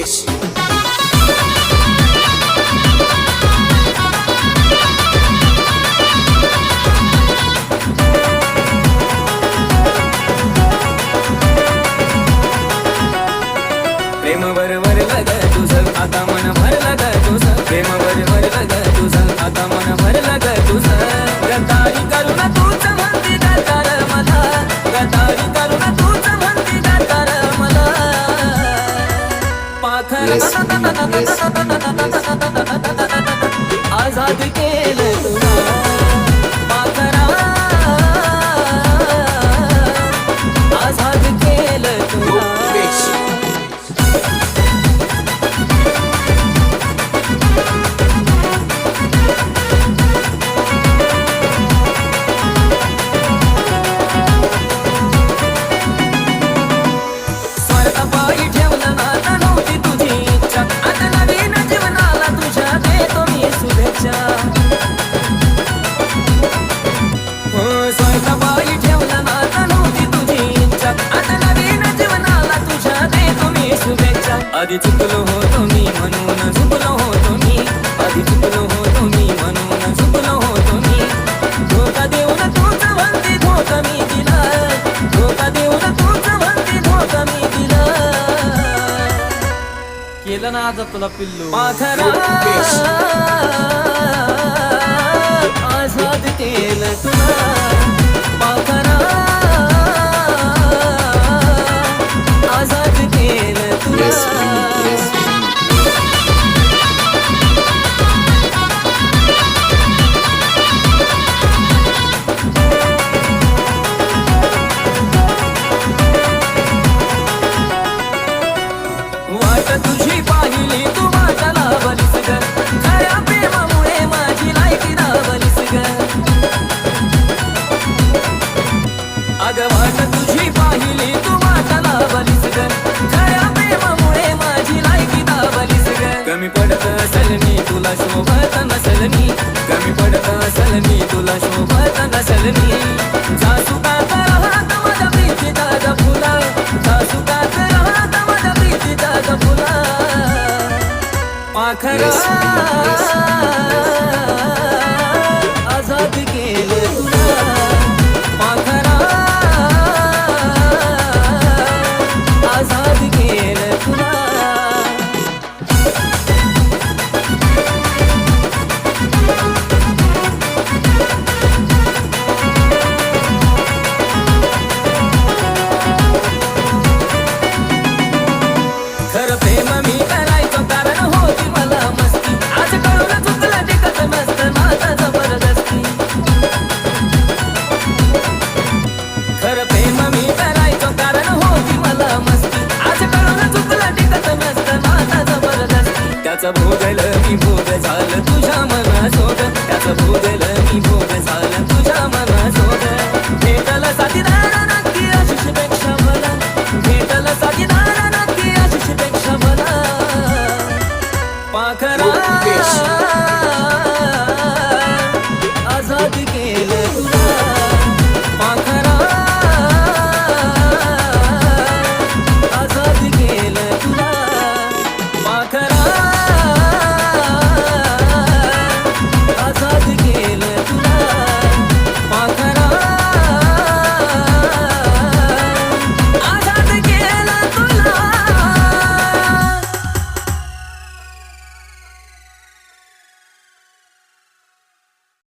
முகேஷ் பிரேம வரு வருவத அத மன வர Yes, yes, అది చుక్కలో హోతో నీ మనోన సుఖలో హోతో నీ అది చుక్కలో హోతో నీ మనోన సుఖలో హోతో నీ ధోక దేవుల తోచ వంతి ధోక మీ. దిలా ధోక దేవుల తోచ వంతి ధోక మీ దిలా కేలనాథ కుల పిల్లు మాధరా ఆజాద్ కేల సునా भागवत तुझी पाहिली तू माझा लावलीस ग खऱ्या प्रेमामुळे माझी लायकी दाबलीस ग कमी पडत असल मी तुला शोभत नसल मी. कमी पडत असल मी तुला शोभत नसल मी. सासुकात राहत फुला. सासुकात राहत माझ्या फुला. पाखरा त्याचं भोगलं मी भोग झालं. तुझ्या मनासोबत त्याचं भोगलं मी भोग